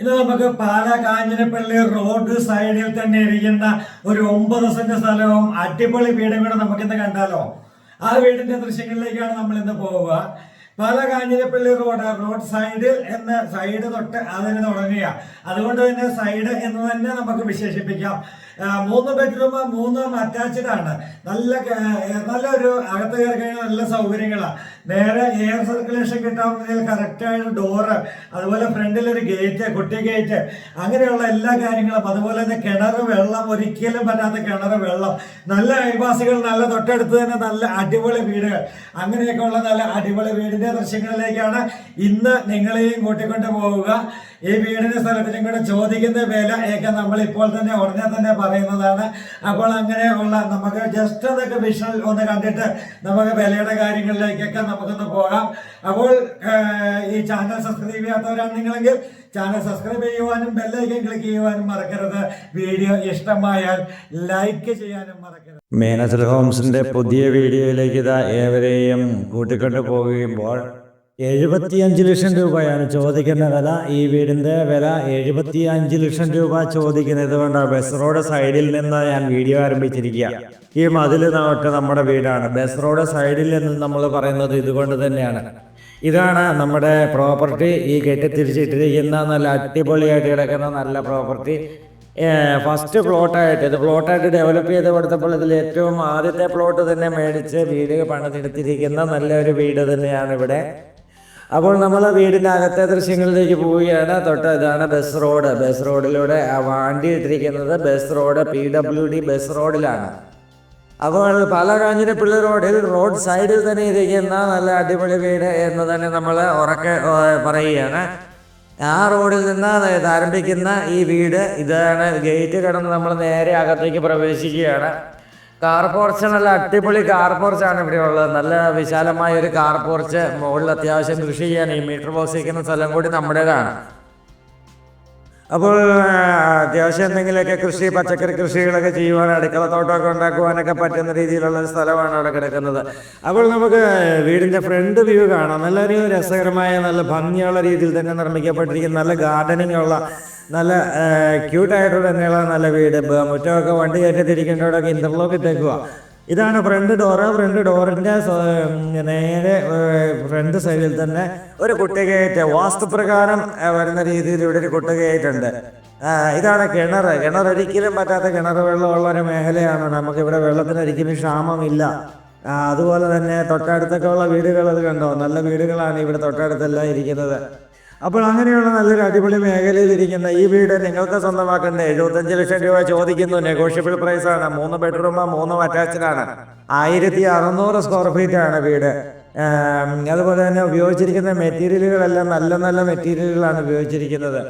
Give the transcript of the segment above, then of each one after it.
ഇത് നമുക്ക് പാല കാഞ്ഞിരപ്പള്ളി റോഡ് സൈഡിൽ തന്നെ ഇരിക്കുന്ന ഒരു ഒമ്പത് സെന്റ് സ്ഥലവും അടിപൊളി വീടും കൂടെ നമുക്കിന്ന് കണ്ടാലോ. ആ വീടിന്റെ ദൃശ്യങ്ങളിലേക്കാണ് നമ്മൾ ഇന്ന് പോവുക. പാല കാഞ്ഞിരപ്പള്ളി റോഡ് റോഡ് സൈഡിൽ എന്ന സൈഡ് തൊട്ട് അതിന് തുടങ്ങുക. അതുകൊണ്ട് തന്നെ സൈഡ് എന്ന് തന്നെ നമുക്ക് വിശേഷിപ്പിക്കാം. മൂന്ന് ബെഡ്റൂം മൂന്ന് അറ്റാച്ച്ഡ് ആണ്. നല്ല നല്ലൊരു അകത്ത് കയറി കഴിഞ്ഞാൽ നല്ല സൗകര്യങ്ങളാണ് നേരെ എയർ സർക്കുലേഷൻ കിട്ടാവുന്നതിൽ കറക്റ്റായിട്ട് ഡോറ് അതുപോലെ ഫ്രണ്ടിലൊരു ഗേറ്റ് കുട്ടി ഗേറ്റ് അങ്ങനെയുള്ള എല്ലാ കാര്യങ്ങളും. അതുപോലെ തന്നെ കിണർ വെള്ളം ഒരിക്കലും പറ്റാത്ത കിണർ വെള്ളം. നല്ല അയൽവാസികൾ നല്ല തൊട്ടടുത്ത് തന്നെ നല്ല അടിപൊളി വീടുകൾ അങ്ങനെയൊക്കെ ഉള്ള നല്ല അടിപൊളി വീടിന്റെ ദൃശ്യങ്ങളിലേക്കാണ് ഇന്ന് നിങ്ങളെയും കൂട്ടിക്കൊണ്ട് പോവുക. ഈ വീടിന് സ്ഥലത്തിനും കൂടെ ചോദിക്കുന്ന വില ഒക്കെ നമ്മൾ ഇപ്പോൾ തന്നെ ഉടനെ തന്നെ പറയുന്നതാണ്. അപ്പോൾ അങ്ങനെയുള്ള നമുക്ക് ജസ്റ്റ് അതൊക്കെ വിഷൻ ഒന്ന് കണ്ടിട്ട് നമുക്ക് വിലയുടെ കാര്യങ്ങളിലേക്കൊക്കെ നമുക്കൊന്ന് പോകാം. അപ്പോൾ ഈ ചാനൽ സബ്സ്ക്രൈബ് ചെയ്യാത്തവരാണ് നിങ്ങളെങ്കിൽ ചാനൽ സബ്സ്ക്രൈബ് ചെയ്യുവാനും ബെല്ലൈക്കൻ ക്ലിക്ക് ചെയ്യുവാനും മറക്കരുത്. വീഡിയോ ഇഷ്ടമായാൽ ലൈക്ക് ചെയ്യാനും മറക്കരുത്. മേനസൽ ഹോംസിന്റെ പുതിയ വീഡിയോയിലേക്ക് ഇതാ ഏവരെയും കൂട്ടിക്കൊണ്ട് പോകുമ്പോൾ എഴുപത്തിയഞ്ച് ലക്ഷം രൂപയാണ് ചോദിക്കുന്ന വില. ഈ വീടിന്റെ വില എഴുപത്തി അഞ്ച് ലക്ഷം രൂപ ചോദിക്കുന്നത് കൊണ്ട് ബസ് റോഡ് സൈഡിൽ നിന്ന് ഞാൻ വീഡിയോ ആരംഭിച്ചിരിക്കുക. ഈ മതിൽ നോട്ട് നമ്മുടെ വീടാണ്. ബസ് റോഡ് സൈഡിൽ നിന്ന് നമ്മൾ പറയുന്നത് ഇതുകൊണ്ട് തന്നെയാണ്. ഇതാണ് നമ്മുടെ പ്രോപ്പർട്ടി. ഈ കെട്ടി തിരിച്ചിട്ടിരിക്കുന്ന നല്ല അടിപൊളിയായിട്ട് കിടക്കുന്ന നല്ല പ്രോപ്പർട്ടി. ഫസ്റ്റ് പ്ലോട്ടായിട്ട് ഇത് പ്ലോട്ടായിട്ട് ഡെവലപ്പ് ചെയ്ത് കൊടുത്തപ്പോൾ ഇതിൽ ഏറ്റവും ആദ്യത്തെ പ്ലോട്ട് തന്നെ മേടിച്ച് വീട് പണിതെടുത്തിരിക്കുന്ന നല്ലൊരു വീട് തന്നെയാണ് ഇവിടെ. അപ്പോൾ നമ്മൾ വീടിന്റെ അകത്തെ ദൃശ്യങ്ങളിലേക്ക് പോവുകയാണ്. തൊട്ട് ഇതാണ് ബസ് റോഡ്. ബസ് റോഡിലൂടെ ആ വണ്ടി ഇട്ടിരിക്കുന്നത് bus road P W D bus റോഡിലാണ്. അപ്പോൾ പല കാഞ്ഞിരപ്പിള്ള റോഡിൽ റോഡ് സൈഡിൽ തന്നെ ഇരിക്കുന്ന നല്ല അടിപൊളി വീട് എന്ന് തന്നെ നമ്മൾ ഉറക്കെ പറയുകയാണ്. ആ റോഡിൽ നിന്ന് ആരംഭിക്കുന്ന ഈ വീട് ഇതാണ്. ഗേറ്റ് കടന്ന് നമ്മൾ നേരെ അകത്തേക്ക് പ്രവേശിക്കുകയാണ്. കാർ പോർച്ച് നല്ല അടിപൊളി കാർ ആണ് ഇവിടെ ഉള്ളത്. നല്ല വിശാലമായ ഒരു കാർ പോർച്ച് മുകളിൽ അത്യാവശ്യം കൃഷി ചെയ്യാൻ ഈ മീറ്റർ ബോക്സ് ഇരിക്കുന്ന സ്ഥലം കൂടി നമ്മുടേതാണ്. അപ്പോൾ അത്യാവശ്യം എന്തെങ്കിലുമൊക്കെ കൃഷി പച്ചക്കറി കൃഷികളൊക്കെ ചെയ്യുവാൻ അടുക്കള തോട്ടമൊക്കെ ഉണ്ടാക്കുവാനൊക്കെ പറ്റുന്ന രീതിയിലുള്ള ഒരു സ്ഥലമാണ് അവിടെ കിടക്കുന്നത്. അപ്പോൾ നമുക്ക് വീടിന്റെ ഫ്രണ്ട് വ്യൂ കാണാം. നല്ലൊരു രസകരമായ നല്ല ഭംഗിയുള്ള രീതിയിൽ തന്നെ നിർമ്മിക്കപ്പെട്ടിരിക്കുന്ന നല്ല ഗാർഡനിങ് ഉള്ള നല്ല ക്യൂട്ടായിട്ടുള്ള നീളം നല്ല വീട് മുറ്റമൊക്കെ വണ്ടി കയറ്റത്തിരിക്കേണ്ടവിടെയൊക്കെ ഇന്റർലോക്ക് ഇട്ടേക്കുക ഇതാണ് ഫ്രണ്ട് ഡോറ് ഫ്രണ്ട് ഡോറിന്റെ നേരെ ഫ്രണ്ട് സൈഡിൽ തന്നെ ഒരു കുട്ടികയറ്റ് വാസ്തുപ്രകാരം വരുന്ന രീതിയിൽ ഇവിടെ ഒരു കുട്ടികയറ്റുണ്ട് ഇതാണ് കിണർ. കിണർ ഒരിക്കലും പറ്റാത്ത കിണർ വെള്ളമുള്ള ഒരു മേഖലയാണ്. നമുക്ക് ഇവിടെ വെള്ളത്തിന് ഒരിക്കലും ക്ഷാമമില്ല. അതുപോലെ തന്നെ തൊട്ടടുത്തൊക്കെ ഉള്ള വീടുകൾ അത് കണ്ടോ? നല്ല വീടുകളാണ് ഇവിടെ തൊട്ടടുത്തെല്ലാം ഇരിക്കുന്നത്. അപ്പോൾ അങ്ങനെയുള്ള നല്ലൊരു അടിപൊളി മേഖലയിലിരിക്കുന്ന ഈ വീട് നിങ്ങൾക്ക് സ്വന്തമാക്കേണ്ട? എഴുപത്തഞ്ച് ലക്ഷം രൂപ ചോദിക്കുന്നു. നെഗോഷ്യബിൾ പ്രൈസ് ആണ്. മൂന്ന് ബെഡ്റൂം മൂന്നും അറ്റാച്ച്ഡ് ആണ്. ആയിരത്തി അറുന്നൂറ് സ്ക്വയർ ഫീറ്റ് ആണ് വീട്. അതുപോലെ തന്നെ ഉപയോഗിച്ചിരിക്കുന്ന മെറ്റീരിയലുകളെല്ലാം നല്ല നല്ല മെറ്റീരിയലുകളാണ് ഉപയോഗിച്ചിരിക്കുന്നത്.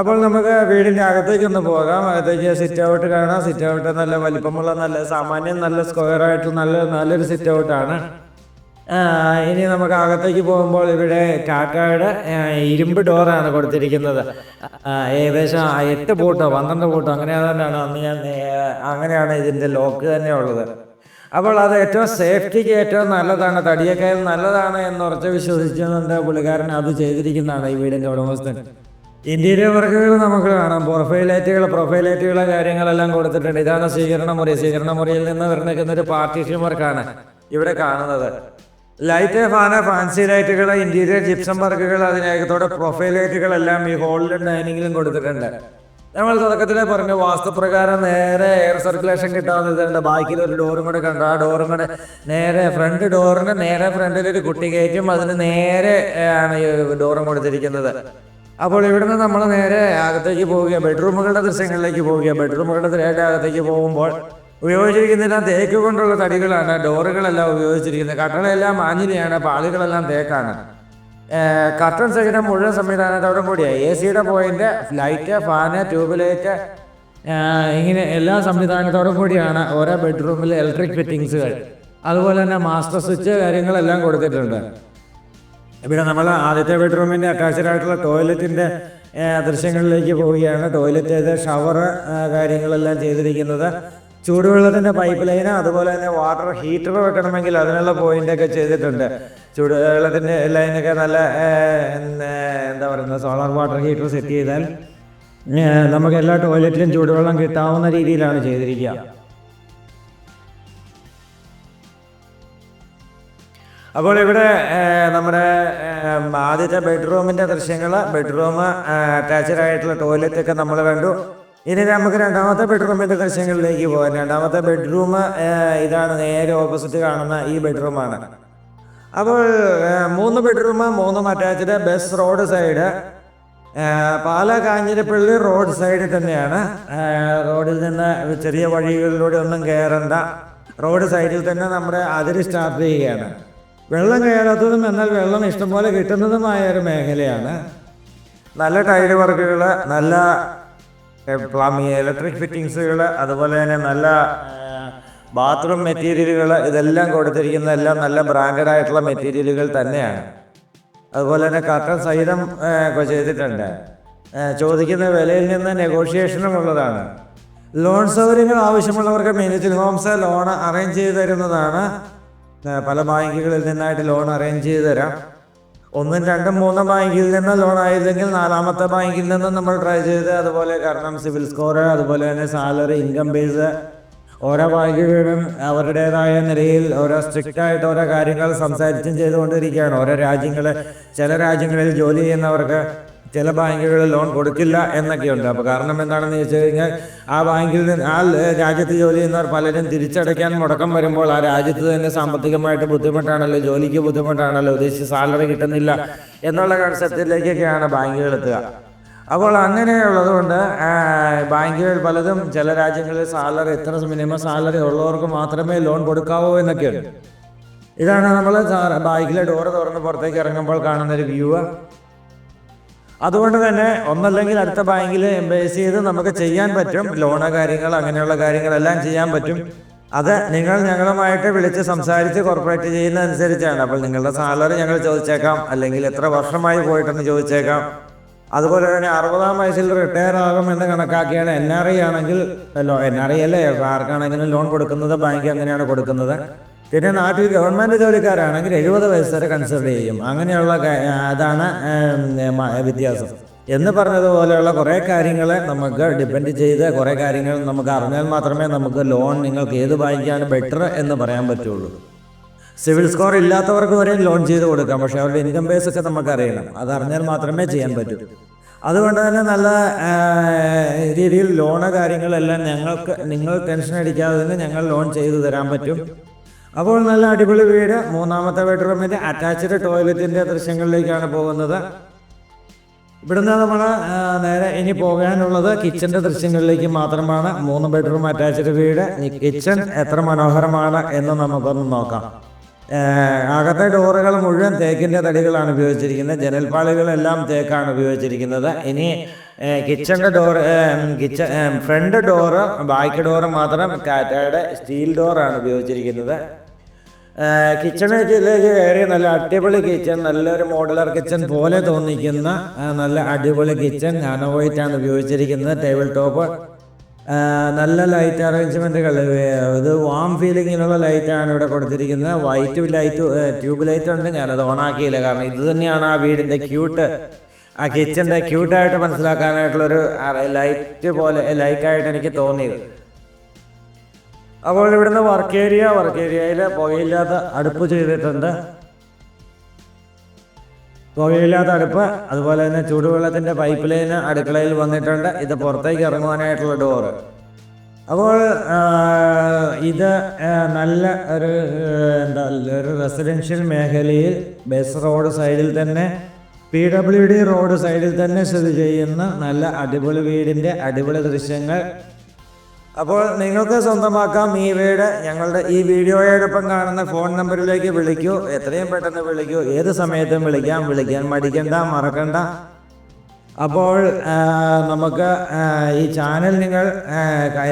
അപ്പോൾ നമുക്ക് വീടിന്റെ അകത്തേക്ക് ഒന്ന് പോകാം. അകത്തേക്ക് സിറ്റ് ഔട്ട് കാണാം. സിറ്റ് ഔട്ട് നല്ല വലിപ്പമുള്ള നല്ല സാമാന്യം നല്ല സ്ക്വയർ ആയിട്ട് നല്ല നല്ലൊരു സിറ്റ് ഔട്ടാണ് ഇനി നമുക്ക് അകത്തേക്ക് പോകുമ്പോൾ ഇവിടെ കാക്കയുടെ ഇരുമ്പ് ഡോറാണ് കൊടുത്തിരിക്കുന്നത്. ഏകദേശം എട്ട് പൂട്ടോ പന്ത്രണ്ട് പൂട്ടോ അങ്ങനെ തന്നെയാണ് അന്ന് ഞാൻ അങ്ങനെയാണ് ഇതിന്റെ ലോക്ക് തന്നെ ഉള്ളത്. അപ്പോൾ അത് ഏറ്റവും സേഫ്റ്റിക്ക് ഏറ്റവും നല്ലതാണ് തടിയൊക്കെ നല്ലതാണ് എന്ന് ഉറച്ച് വിശ്വസിച്ചുകൊണ്ട് പുള്ളിക്കാരൻ അത് ചെയ്തിരിക്കുന്നതാണ് ഈ വീടിന്റെ ഉടമസ്ഥൻ. ഇന്റീരിയർ വർക്കുകൾ നമുക്ക് കാണാം. പ്രൊഫൈലൈറ്റുകൾ പ്രൊഫൈലൈറ്റുകളെ കാര്യങ്ങളെല്ലാം കൊടുത്തിട്ടുണ്ട്. ഇതാണ് സ്വീകരണ മുറി. സ്വീകരണ മുറിയിൽ നിന്ന് വരുന്ന ഒരു പാർട്ടീഷൻ വർക്കാണ് ഇവിടെ കാണുന്നത്. ലൈറ്റ് ഫാന ഫാൻസി ലൈറ്റുകൾ ഇന്റീരിയർ ജിപ്സം വർക്കുകൾ അതിനകത്തോടെ പ്രൊഫൈൽ ലൈറ്റുകൾ എല്ലാം ഈ ഹോളിലും ഡൈനിങ്ങിലും കൊടുത്തിട്ടുണ്ട്. നമ്മൾ തുടക്കത്തിൽ പറഞ്ഞു വാസ്തുപ്രകാരം നേരെ എയർ സർക്കുലേഷൻ കിട്ടാവുന്നതുണ്ട് ബാക്കിൽ ഒരു ഡോറും കൂടെ കണ്ടു. ആ ഡോറും കൂടെ നേരെ ഫ്രണ്ട് ഡോറിന് നേരെ ഫ്രണ്ടിൽ ഒരു കുട്ടി കയറ്റും. അതിന് നേരെ ആണ് ഈ ഡോറും കൊടുത്തിരിക്കുന്നത്. അപ്പോൾ ഇവിടുന്ന് നമ്മൾ നേരെ അകത്തേക്ക് പോവുകയാണ്. ബെഡ്റൂമുകളുടെ ദൃശ്യങ്ങളിലേക്ക് പോവുകയാണ്. ബെഡ്റൂമുകളുടെ നേരെ അകത്തേക്ക് പോകുമ്പോൾ ഉപയോഗിച്ചിരിക്കുന്നതെല്ലാം തേക്ക് കൊണ്ടുള്ള തടികളാണ്. ഡോറുകളെല്ലാം ഉപയോഗിച്ചിരിക്കുന്നത്. കട്ടളെല്ലാം മാഞ്ഞിലിയാണ് പാളികളെല്ലാം തേക്കാണ്. കട്ടൺ സഹിതം മുഴുവൻ സംവിധാനത്തോടും കൂടിയാണ് എ സിയുടെ point light fan tube light ഇങ്ങനെ എല്ലാ സംവിധാനത്തോടും കൂടിയാണ് ഓരോ ബെഡ്റൂമിൽ ഇലക്ട്രിക് ഫിറ്റിങ്സുകൾ അതുപോലെ തന്നെ മാസ്റ്റർ സ്വിച്ച് കാര്യങ്ങളെല്ലാം കൊടുത്തിട്ടുണ്ട്. ഇവിടെ നമ്മൾ ആദ്യത്തെ ബെഡ്റൂമിന്റെ അറ്റാച്ച്ഡ് ആയിട്ടുള്ള ടോയ്ലറ്റിന്റെ ദൃശ്യങ്ങളിലേക്ക് പോവുകയാണ്. ടോയ്ലറ്റ് ഷവർ കാര്യങ്ങളെല്ലാം ചെയ്തിരിക്കുന്നത്. ചൂടുവെള്ളത്തിന്റെ പൈപ്പ് ലൈന് അതുപോലെ തന്നെ വാട്ടർ ഹീറ്റർ വെക്കണമെങ്കിൽ അതിനുള്ള പോയിന്റൊക്കെ ചെയ്തിട്ടുണ്ട്. ചൂടുവെള്ളത്തിന്റെ ലൈനൊക്കെ നല്ല എന്താ പറയുന്നത് സോളാർ വാട്ടർ ഹീറ്റർ സെറ്റ് ചെയ്താൽ നമുക്ക് എല്ലാ ടോയ്ലറ്റിലും ചൂടുവെള്ളം കിട്ടാവുന്ന രീതിയിലാണ് ചെയ്തിരിക്കുക. അപ്പോൾ ഇവിടെ നമ്മുടെ ആദ്യത്തെ ബെഡ്റൂമിന്റെ ദൃശ്യങ്ങൾ ബെഡ്റൂം അറ്റാച്ച്ഡ് ആയിട്ടുള്ള ടോയ്ലറ്റൊക്കെ നമ്മൾ കണ്ടു. ഇനി നമുക്ക് രണ്ടാമത്തെ ബെഡ്റൂമിന്റെ ദൃശ്യങ്ങളിലേക്ക് പോകാം രണ്ടാമത്തെ ബെഡ്റൂം ഇതാണ് നേരെ ഓപ്പോസിറ്റ് കാണുന്ന ഈ ബെഡ്റൂമാണ് അപ്പോൾ മൂന്ന് ബെഡ്റൂം മൂന്നും attached bus road side Pala Kanjirappally road സൈഡിൽ തന്നെയാണ്. റോഡിൽ നിന്ന് ചെറിയ വഴികളിലൂടെ ഒന്നും കയറണ്ട റോഡ് സൈഡിൽ തന്നെ നമ്മുടെ അതിര് സ്റ്റാർട്ട് ചെയ്യുകയാണ്. വെള്ളം കയറാത്തതും എന്നാൽ വെള്ളം ഇഷ്ടംപോലെ കിട്ടുന്നതുമായ ഒരു മേഖലയാണ്. നല്ല ടൈഡ് വർക്കുകൾ നല്ല പ്ലംബിങ് ഇലക്ട്രിക് ഫിറ്റിങ്സുകൾ അതുപോലെ തന്നെ നല്ല ബാത്റൂം മെറ്റീരിയലുകൾ ഇതെല്ലാം കൊടുത്തിരിക്കുന്ന എല്ലാം നല്ല ബ്രാൻഡഡ് ആയിട്ടുള്ള മെറ്റീരിയലുകൾ തന്നെയാണ്. അതുപോലെ തന്നെ കർട്ടൻ സഹിതം ചെയ്തിട്ടുണ്ട്. ചോദിക്കുന്ന വിലയിൽ നിന്ന് നെഗോഷിയേഷനും ഉള്ളതാണ്. ലോൺ സൗകര്യങ്ങൾ ആവശ്യമുള്ളവർക്ക് മിനിറ്റിൽ ഹോംസ് ലോൺ അറേഞ്ച് ചെയ്ത് തരുന്നതാണ്. പല ബാങ്കുകളിൽ നിന്നായിട്ട് ലോൺ അറേഞ്ച് ചെയ്ത് തരാം. ഒന്നും രണ്ടും മൂന്നും ബാങ്കിൽ നിന്ന് ലോൺ ആയിരുന്നെങ്കിൽ നാലാമത്തെ ബാങ്കിൽ നിന്നും നമ്മൾ ട്രൈ ചെയ്ത് അതുപോലെ കാരണം സിവിൽ സ്കോർ അതുപോലെ തന്നെ സാലറി ഇൻകം ബേസ് ഓരോ ബാങ്കുകളും അവരുടേതായ നിലയിൽ ഓരോ സ്ട്രിക്റ്റ് ആയിട്ട് ഓരോ കാര്യങ്ങൾ സംസാരിച്ചും ചെയ്തുകൊണ്ടിരിക്കുകയാണ്. ഓരോ രാജ്യങ്ങൾ ചില രാജ്യങ്ങളിൽ ജോലി ചെയ്യുന്നവർക്ക് ചില ബാങ്കുകളിൽ ലോൺ കൊടുക്കില്ല എന്നൊക്കെയുണ്ട്. അപ്പോൾ കാരണം എന്താണെന്ന് ചോദിച്ചു കഴിഞ്ഞാൽ ആ ബാങ്കിൽ നിന്ന് ആ രാജ്യത്ത് ജോലി ചെയ്യുന്നവർ പലരും തിരിച്ചടയ്ക്കാൻ മുടക്കം വരുമ്പോൾ ആ രാജ്യത്ത് തന്നെ സാമ്പത്തികമായിട്ട് ബുദ്ധിമുട്ടാണല്ലോ ജോലിക്ക് ബുദ്ധിമുട്ടാണല്ലോ ഉദ്ദേശിച്ച് സാലറി കിട്ടുന്നില്ല എന്നുള്ള കൺസെപ്റ്റിലേക്കൊക്കെയാണ് ബാങ്കുകൾ എത്തുക. അപ്പോൾ അങ്ങനെയുള്ളത് കൊണ്ട് ബാങ്കുകൾ പലതും ചില രാജ്യങ്ങളിൽ സാലറി എത്ര മിനിമം സാലറി ഉള്ളവർക്ക് മാത്രമേ ലോൺ കൊടുക്കാവൂ എന്നൊക്കെയുണ്ട്. ഇതാണ് നമ്മൾ ബാങ്കിലെ ഡോറ് തുറന്ന് പുറത്തേക്ക് ഇറങ്ങുമ്പോൾ കാണുന്ന ഒരു വ്യൂ. അതുകൊണ്ട് തന്നെ ഒന്നല്ലെങ്കിൽ അടുത്ത ബാങ്കിൽ എംബേസ് ചെയ്ത് നമുക്ക് ചെയ്യാൻ പറ്റും. ലോണ് കാര്യങ്ങൾ അങ്ങനെയുള്ള കാര്യങ്ങളെല്ലാം ചെയ്യാൻ പറ്റും. അത് നിങ്ങൾ ഞങ്ങളുമായിട്ട് വിളിച്ച് സംസാരിച്ച് കോർപ്പറേറ്റ് ചെയ്യുന്ന അനുസരിച്ചാണ് അപ്പോൾ നിങ്ങളുടെ സാലറി ഞങ്ങൾ ചോദിച്ചേക്കാം. അല്ലെങ്കിൽ എത്ര വർഷമായി പോയിട്ടെന്ന് ചോദിച്ചേക്കാം. അതുപോലെ തന്നെ അറുപതാം വയസ്സിൽ റിട്ടയർ ആകും എന്ന് കണക്കാക്കിയാണ് എൻ ആർ ഐ ആണെങ്കിൽ എൻ ആർ ഐ അല്ലേ? ആർക്കാണെങ്കിലും ലോൺ കൊടുക്കുന്നത് ബാങ്ക് അങ്ങനെയാണ് കൊടുക്കുന്നത്. പിന്നെ നാട്ടിൽ ഗവൺമെന്റ് ജോലിക്കാരാണെങ്കിൽ എഴുപത് വയസ്സ് വരെ കൺസിഡർ ചെയ്യും. അങ്ങനെയുള്ള അതാണ് വ്യത്യാസം. എന്ന് പറഞ്ഞതുപോലെയുള്ള കുറേ കാര്യങ്ങൾ നമുക്ക് ഡിപ്പെൻഡ് ചെയ്ത് കുറേ കാര്യങ്ങൾ നമുക്ക് അറിഞ്ഞാൽ മാത്രമേ നമുക്ക് ലോൺ നിങ്ങൾക്ക് ഏത് ബാങ്കാണ് ബെറ്റർ എന്ന് പറയാൻ പറ്റുള്ളൂ. സിവിൽ സ്കോർ ഇല്ലാത്തവർക്ക് വരെ ലോൺ ചെയ്ത് കൊടുക്കാം. പക്ഷെ അവരുടെ ഇൻകം ബേസ് ഒക്കെ നമുക്ക് അറിയണം അത് അറിഞ്ഞാൽ മാത്രമേ ചെയ്യാൻ പറ്റൂ. അതുകൊണ്ട് തന്നെ നല്ല രീതിയിൽ ലോണ് കാര്യങ്ങളെല്ലാം ഞങ്ങൾക്ക് നിങ്ങൾ ടെൻഷൻ അടിക്കാതെ തന്നെ ഞങ്ങൾ ലോൺ ചെയ്തു തരാൻ പറ്റും അപ്പോൾ നല്ല അടിപൊളി വീട് മൂന്നാമത്തെ ബെഡ്റൂമിന്റെ അറ്റാച്ച്ഡ് ടോയ്ലറ്റിന്റെ ദൃശ്യങ്ങളിലേക്കാണ് പോകുന്നത്. ഇവിടുന്ന് നമ്മൾ നേരെ ഇനി പോകാനുള്ളത് കിച്ചന്റെ ദൃശ്യങ്ങളിലേക്ക് മാത്രമാണ്. മൂന്ന് ബെഡ്റൂം അറ്റാച്ച്ഡ് വീട്. ഈ കിച്ചൺ എത്ര മനോഹരമാണ് എന്ന് നമുക്കൊന്ന് നോക്കാം. അകത്തെ ഡോറുകൾ മുഴുവൻ തേക്കിന്റെ തടികളാണ് ഉപയോഗിച്ചിരിക്കുന്നത്. ജനൽപ്പാളികളെല്ലാം തേക്കാണ് ഉപയോഗിച്ചിരിക്കുന്നത്. ഇനി കിച്ചന്റെ door kitchen front door back door മാത്രം ടാറ്റയുടെ സ്റ്റീൽ ഡോറാണ് ഉപയോഗിച്ചിരിക്കുന്നത്. കിച്ചണിലേക്ക് കയറി നല്ല അടിപൊളി കിച്ചൺ നല്ലൊരു മോഡുലർ കിച്ചൺ പോലെ തോന്നിക്കുന്ന നല്ല അടിപൊളി കിച്ചൺ ആണ് ഉപയോഗിച്ചിരിക്കുന്നത്. ടേബിൾ ടോപ്പ് നല്ല ലൈറ്റ് അറേഞ്ച്മെന്റുകൾ ഇത് വാം ഫീലിങ്ങിനുള്ള ലൈറ്റാണ് ഇവിടെ കൊടുത്തിരിക്കുന്നത്. വൈറ്റ് ലൈറ്റ് ട്യൂബ് ലൈറ്റ് ഉണ്ട്. ഞാനത് ഓണാക്കിയില്ല കാരണം ഇത് തന്നെയാണ് ആ വീടിന്റെ ക്യൂട്ട് ആ കിച്ചന്റെ ക്യൂട്ടായിട്ട് മനസ്സിലാക്കാനായിട്ടുള്ളൊരു ലൈറ്റ് പോലെ ലൈറ്റായിട്ട് എനിക്ക് തോന്നിയത്. അപ്പോൾ ഇവിടുന്ന് വർക്ക് ഏരിയ വർക്ക് ഏരിയയിൽ പുകയില്ലാത്ത അടുപ്പ് ചെയ്തിട്ടുണ്ട്. പുകയില്ലാത്ത അടുപ്പ് അതുപോലെ തന്നെ ചൂടുവെള്ളത്തിന്റെ പൈപ്പ് ലൈന് അടുക്കളയിൽ വന്നിട്ടുണ്ട്. ഇത് പുറത്തേക്ക് ഇറങ്ങുവാനായിട്ടുള്ള ഡോറ് അപ്പോൾ ഇത് നല്ല ഒരു എന്താ ഒരു റെസിഡൻഷ്യൽ മേഖലയിൽ ബസ് റോഡ് സൈഡിൽ തന്നെ പി ഡബ്ല്യു ഡി റോഡ് സൈഡിൽ തന്നെ സ്ഥിതി ചെയ്യുന്ന നല്ല അടിപൊളി വീടിന്റെ അടിപൊളി ദൃശ്യങ്ങൾ അപ്പോൾ നിങ്ങൾക്ക് സ്വന്തമാക്കാം ഈ വീട്. ഞങ്ങളുടെ ഈ വീഡിയോയോടൊപ്പം കാണുന്ന ഫോൺ നമ്പറിലേക്ക് വിളിക്കൂ. എത്രയും പെട്ടെന്ന് വിളിക്കൂ. ഏത് സമയത്തും വിളിക്കാം. വിളിക്കാൻ മടിക്കണ്ട മറക്കണ്ട. അപ്പോൾ നമുക്ക് ഈ ചാനൽ നിങ്ങൾ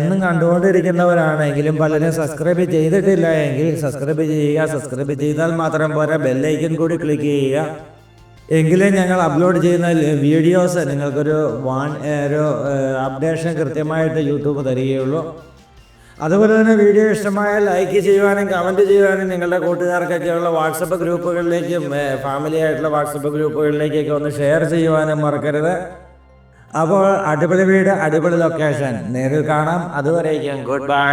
എന്നും കണ്ടുകൊണ്ടിരിക്കുന്നവരാണെങ്കിലും പലരും സബ്സ്ക്രൈബ് ചെയ്തിട്ടില്ല എങ്കിൽ സബ്സ്ക്രൈബ് ചെയ്യുക. സബ്സ്ക്രൈബ് ചെയ്താൽ മാത്രം പോരാ ബെല്ലൈക്കൻ കൂടി ക്ലിക്ക് ചെയ്യുക. എങ്കിലേ ഞങ്ങൾ അപ്ലോഡ് ചെയ്യുന്ന വീഡിയോസ് നിങ്ങൾക്കൊരു വാൺ ഒരു അപ്ഡേഷൻ കൃത്യമായിട്ട് യൂട്യൂബ് തരികയുള്ളൂ. അതുപോലെ തന്നെ വീഡിയോ ഇഷ്ടമായാൽ ലൈക്ക് ചെയ്യുവാനും കമന്റ് ചെയ്യുവാനും നിങ്ങളുടെ കൂട്ടുകാർക്കൊക്കെയുള്ള വാട്സപ്പ് ഗ്രൂപ്പുകളിലേക്കും ഫാമിലി ആയിട്ടുള്ള വാട്സപ്പ് ഗ്രൂപ്പുകളിലേക്കൊക്കെ ഒന്ന് ഷെയർ ചെയ്യുവാനും മറക്കരുത്. അപ്പോൾ അടിപൊളി വീട് അടിപൊളി ലൊക്കേഷൻ നേരിൽ കാണാം. അതുവരേക്കും ഗുഡ് ബൈ